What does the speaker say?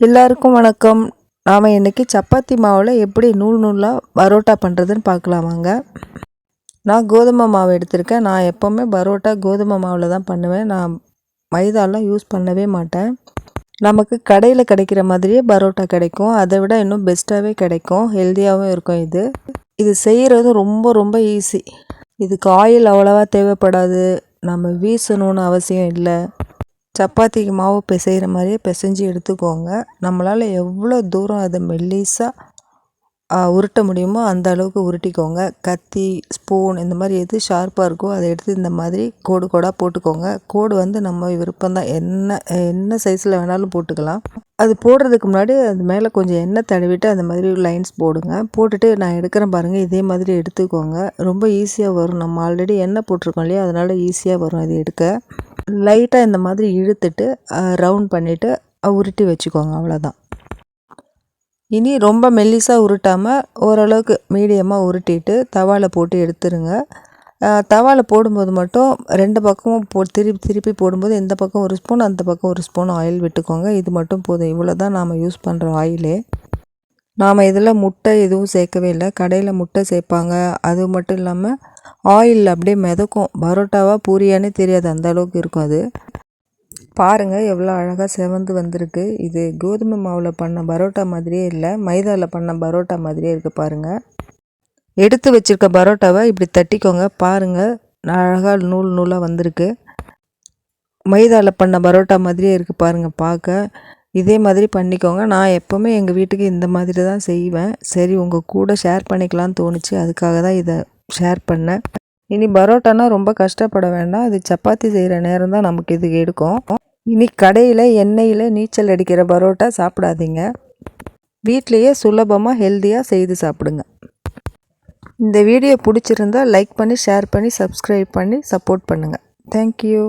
எல்லாருக்கும் வணக்கம். நாம் இன்றைக்கி சப்பாத்தி மாவில் எப்படி நூல் நூலாக பரோட்டா பண்ணுறதுன்னு பார்க்கலாமாங்க நான் கோதுமை மாவு எடுத்திருக்கேன். நான் எப்போவுமே பரோட்டா கோதுமை மாவில் தான் பண்ணுவேன். நான் மைதாலாம் யூஸ் பண்ணவே மாட்டேன். நமக்கு கடையில் கிடைக்கிற மாதிரியே பரோட்டா கிடைக்கும். அதை விட இன்னும் பெஸ்ட்டாகவே கிடைக்கும். ஹெல்த்தியாகவும் இருக்கும் இது. இது செய்கிறது ரொம்ப ரொம்ப ஈஸி இதுக்கு ஆயில் அவ்வளோவா தேவைப்படாது. நம்ம வீசணும்னு அவசியம் இல்லை. சப்பாத்திக்கு மாவு பிசைகிற மாதிரியே பிசைஞ்சு எடுத்துக்கோங்க. நம்மளால் எவ்வளோ தூரம் அதை மெல்லிசாக உருட்ட முடியுமோ அந்த அளவுக்கு உருட்டிக்கோங்க. கத்தி ஸ்பூன் இந்த மாதிரி எது ஷார்ப்பாக இருக்கோ அதை எடுத்து இந்த மாதிரி கோடு கோடாக போட்டுக்கோங்க. கோடு வந்து நம்ம விருப்பம்தான். என்ன என்ன சைஸில் வேணாலும் போட்டுக்கலாம். அது போடுறதுக்கு முன்னாடி அது மேலே கொஞ்சம் எண்ணெய் தடவிட்டு அந்த மாதிரி லைன்ஸ் போடுங்க. போட்டுட்டு நான் எடுக்கிறேன் பாருங்கள் இதே மாதிரி எடுத்துக்கோங்க. ரொம்ப ஈஸியாக வரும். நம்ம ஆல்ரெடி எண்ணெய் போட்டிருக்கோம் இல்லையா? அதனால் ஈஸியாக வரும் அது எடுக்க. லைட்டாக இந்த மாதிரி இழுத்துட்டு ரவுண்ட் பண்ணிவிட்டு உருட்டி வச்சுக்கோங்க. அவ்வளோதான் இனி ரொம்ப மெல்லிசாக உருட்டாமல் ஓரளவுக்கு மீடியமாக உருட்டிட்டு தவாவில் போட்டு எடுத்துருங்க. தவாவில் போடும்போது மட்டும் ரெண்டு பக்கமும் போ திருப்பி திருப்பி போடும்போது இந்த பக்கம் ஒரு ஸ்பூன் அந்த பக்கம் ஒரு ஸ்பூன் ஆயில் விட்டுக்கோங்க. இது மட்டும் போதும். இவ்வளோ தான் நாம் யூஸ் பண்ணுற ஆயிலே நாம் இதில் முட்டை எதுவும் சேர்க்கவே இல்லை. கடையில் முட்டை சேர்ப்பாங்க. அது மட்டும் இல்லாமல் ஆயில் அப்படியே மிதக்கும். பரோட்டாவா பூரியானே தெரியாது. அந்த அளவுக்கு இருக்கும் அது. பாருங்கள் எவ்வளோ அழகாக செவந்து வந்திருக்கு. இது கோதுமை மாவில் பண்ண பரோட்டா மாதிரியே இல்லை. மைதாவில் பண்ண பரோட்டா மாதிரியே இருக்குது பாருங்கள் எடுத்து வச்சுருக்க பரோட்டாவை இப்படி தட்டிக்கோங்க. பாருங்கள் அழகாக நூல் நூலாக வந்திருக்கு. மைதாவில் பண்ண பரோட்டா மாதிரியே இருக்குது பாருங்கள் பார்க்க இதே மாதிரி பண்ணிக்கோங்க. நான் எப்போவுமே எங்கள் வீட்டுக்கு இந்த மாதிரி தான் செய்வேன். சரி உங்கள் கூட ஷேர் பண்ணிக்கலான்னு தோணுச்சு. அதுக்காக தான் இதை ஷேர் பண்ணேன். இனி பரோட்டானா ரொம்ப கஷ்டப்பட வேண்டாம். இது சப்பாத்தி செய்கிற நேரம் தான் நமக்கு இது எடுக்கும். இனி கடையில் எண்ணெயில் நீச்சல் அடிக்கிற பரோட்டா சாப்பிடாதீங்க. வீட்லேயே சுலபமாக ஹெல்த்தியாக செய்து சாப்பிடுங்க. இந்த வீடியோ பிடிச்சிருந்தா லைக் பண்ணி ஷேர் பண்ணி சப்ஸ்கிரைப் பண்ணி சப்போர்ட் பண்ணுங்கள் தேங்க்யூ